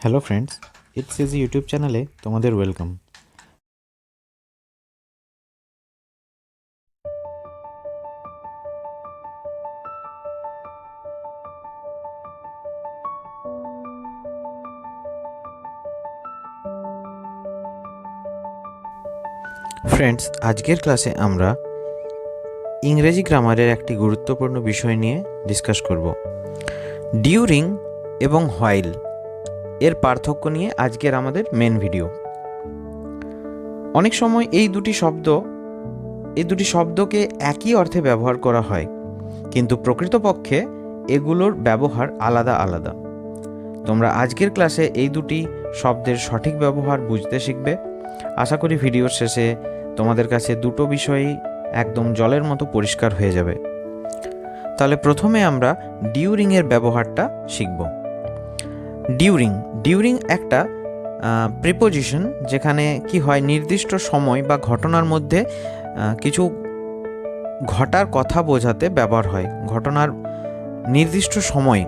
Hello friends it's easy YouTube চ্যানেলে তোমাদের welcome friends আজকের ক্লাসে আমরা ইংরেজি গ্রামারের একটি গুরুত্বপূর্ণ বিষয় নিয়ে ডিসকাস করব। ডিউরিং এবং হোয়াইল এর পার্থক্য নিয়ে আজকের আমাদের মেন ভিডিও অনেক সময় এই দুটি শব্দ, এই দুটি শব্দকে একই অর্থে ব্যবহার করা হয়, কিন্তু প্রকৃতপক্ষে এগুলোর ব্যবহার আলাদা আলাদা। তোমরা আজকের ক্লাসে এই দুটি শব্দের সঠিক ব্যবহার বুঝতে শিখবে। আশা করি ভিডিওর শেষে তোমাদের কাছে দুটো বিষয়ই একদম জলের মতো পরিষ্কার হয়ে যাবে। তাহলে প্রথমে আমরা ডিউরিংয়ের ব্যবহারটা শিখব। ডিউরিং ডিউরিং একটা প্রিপোজিশন যেখানে কি হয়, নির্দিষ্ট সময় বা ঘটনার মধ্যে কিছু ঘটার কথা বোঝাতে ব্যবহার হয়। ঘটনার নির্দিষ্ট সময়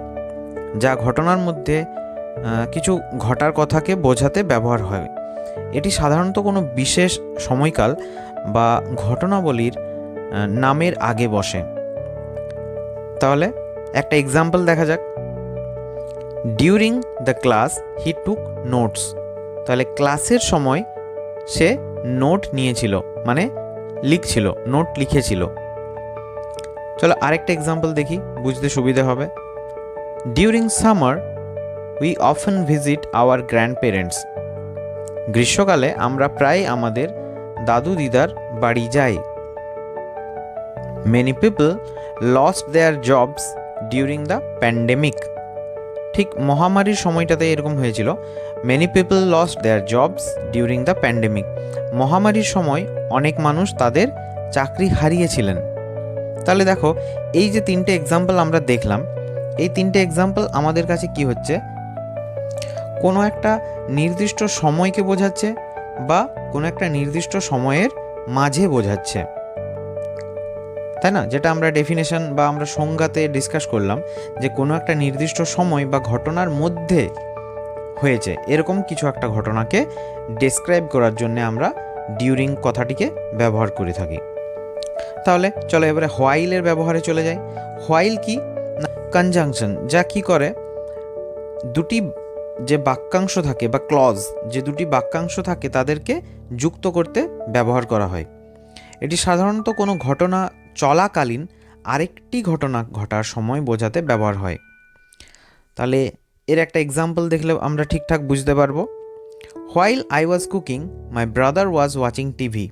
যা ঘটনার মধ্যে কিছু ঘটার কথাকে বোঝাতে ব্যবহার হয়। এটি সাধারণত কোনো বিশেষ সময়কাল বা ঘটনাবলীর নামের আগে বসে। তাহলে একটা এক্সাম্পল দেখা যাক। During the class he took notes তাহলে ক্লাসের সময় সে নোট নিয়েছিল মানে লিখছিল নোট লিখেছিল। চলো আরেকটা এক্সাম্পল দেখি, বুঝতে সুবিধা হবে। During summer we often visit our grandparents গ্রীষ্মকালে আমরা প্রায় আমাদের দাদু দিদার বাড়ি যাই। Many people lost their jobs during the pandemic ঠিক মহামারীর সময়টাতে এরকম হয়েছিল। Many people lost their jobs during the pandemic মহামারীর সময় অনেক মানুষ তাদের চাকরি হারিয়েছিলেন। তাহলে দেখো, এই যে তিনটে এক্সাম্পল আমরা দেখলাম, এই তিনটে এক্সাম্পল আমাদের কাছে কি হচ্ছে? কোনো একটা নির্দিষ্ট সময়কে বোঝাচ্ছে বা কোনো একটা নির্দিষ্ট সময়ের মাঝে বোঝাচ্ছে। তাই না? যেটা আমরা ডেফিনেশন বা আমরা সংজ্ঞাতে ডিসকাস করলাম যে কোনো একটা নির্দিষ্ট সময় বা ঘটনার মধ্যে হয়েছে এরকম কিছু একটা ঘটনাকে ডেসক্রাইব করার জন্য আমরা ডিউরিং কথাটিকে ব্যবহার করে থাকি। তাহলে চলো এবারে হোয়াইলের ব্যবহারে চলে যাই। হোয়াইল কি? না কনজাংশন যা কি করে? দুটি যে বাক্যাংশ থাকে বা ক্লজ যে দুটি বাক্যাংশ থাকে তাদেরকে যুক্ত করতে ব্যবহার করা হয়। এটি সাধারণত কোনো ঘটনা চলাকালীন আরেকটি ঘটনা ঘটার সময় বোঝাতে ব্যবহার হয়। তাহলে এর একটা এক্সাম্পল দেখলে আমরা ঠিকঠাক বুঝতে পারব। While I was cooking my brother was watching TV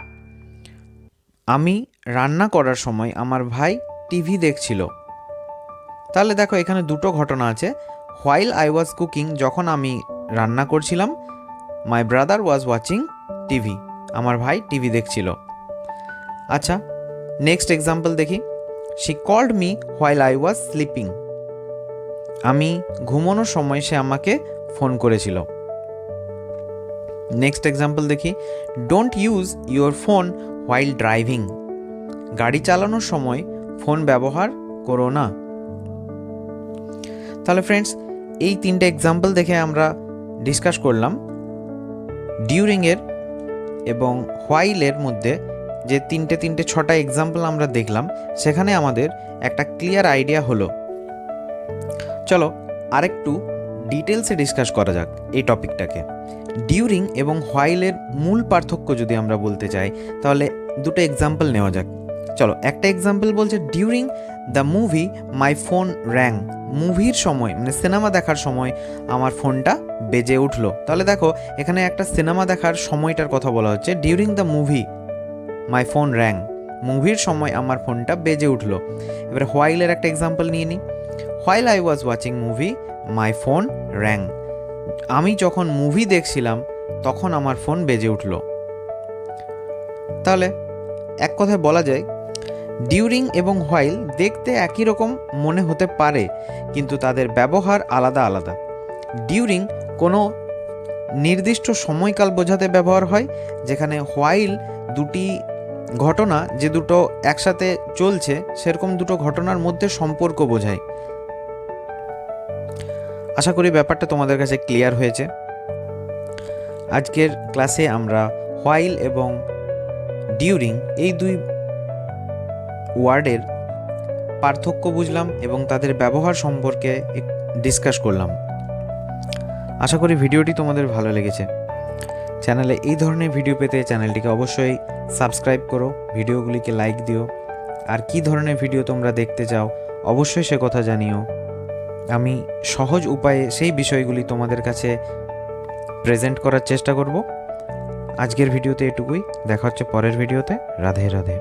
আমি রান্না করার সময় আমার ভাই টিভি দেখছিল। তাহলে দেখো এখানে দুটো ঘটনা আছে। হোয়াইল আই ওয়াজ কুকিং যখন আমি রান্না করছিলাম my brother was watching TV আমার ভাই টিভি দেখছিল। আচ্ছা নেক্সট এক্সাম্পল দেখি। She called me while I was sleeping আমি ঘুমানোর সময় সে আমাকে ফোন করেছিল। নেক্সট এক্সাম্পল দেখি। Don't use your phone while driving গাড়ি চালানোর সময় ফোন ব্যবহার করো না। তাহলে ফ্রেন্ডস এই তিনটে এক্সাম্পল দেখে আমরা ডিসকাস করলাম। ডিউরিংয়ের এবং হোয়াইলের মধ্যে যে তিনটে তিনটে ছটা এক্সাম্পল আমরা দেখলাম, সেখানে আমাদের একটা ক্লিয়ার আইডিয়া হলো। চলো আরেকটু ডিটেলসে ডিসকাস করা যাক এই টপিকটাকে ডিউরিং এবং হোয়াইলের মূল পার্থক্য যদি আমরা বলতে চাই, তাহলে দুটো এক্সাম্পল নেওয়া যাক। চলো, একটা এক্সাম্পল বলছে during the movie my phone rang মুভির সময় মানে সিনেমা দেখার সময় আমার ফোনটা বেজে উঠল। তাহলে দেখো, এখানে একটা সিনেমা দেখার সময়টার কথা বলা হচ্ছে। During the movie my phone rang মুভির সময় আমার ফোনটা বেজে উঠল। এবার হোয়াইলের একটা এক্সাম্পল নিয়ে নিই while I was watching movie my phone rang আমি যখন মুভি দেখছিলাম, তখন আমার ফোন বেজে উঠল। তাহলে, এক কথায় বলা যায় ডিউরিং এবং হোয়াইল দেখতে একই রকম মনে হতে পারে, কিন্তু তাদের ব্যবহার আলাদা আলাদা। ডিউরিং কোনো নির্দিষ্ট সময়কাল বোঝাতে ব্যবহার হয়, যেখানে হোয়াইল দুটি ঘটনা যে দুটো একসাথে চলছে, সেরকম দুটো ঘটনার মধ্যে সম্পর্ক বোঝায়। আশা করি ব্যাপারটা তোমাদের কাছে ক্লিয়ার হয়েছে। আজকের ক্লাসে আমরা হোয়াইল এবং ডিউরিং এই দুই ওয়ার্ডের পার্থক্য বুঝলাম এবং তাদের ব্যবহার সম্পর্কে ডিসকাস করলাম। আশা করি ভিডিওটি তোমাদের ভালো লেগেছে। চ্যানেলে এই ধরনের ভিডিও পেতে চ্যানেলটিকে অবশ্যই সাবস্ক্রাইব করো, ভিডিওগুলিকে লাইক দিও। আর কি ধরনের ভিডিও তোমরা দেখতে চাও, অবশ্যই সে কথা জানিও। আমি সহজ উপায়ে সেই বিষয়গুলি তোমাদের কাছে প্রেজেন্ট করার চেষ্টা করব। আজকের ভিডিওতে এটুকুই। দেখা হচ্ছে পরের ভিডিওতে রাধে রাধে।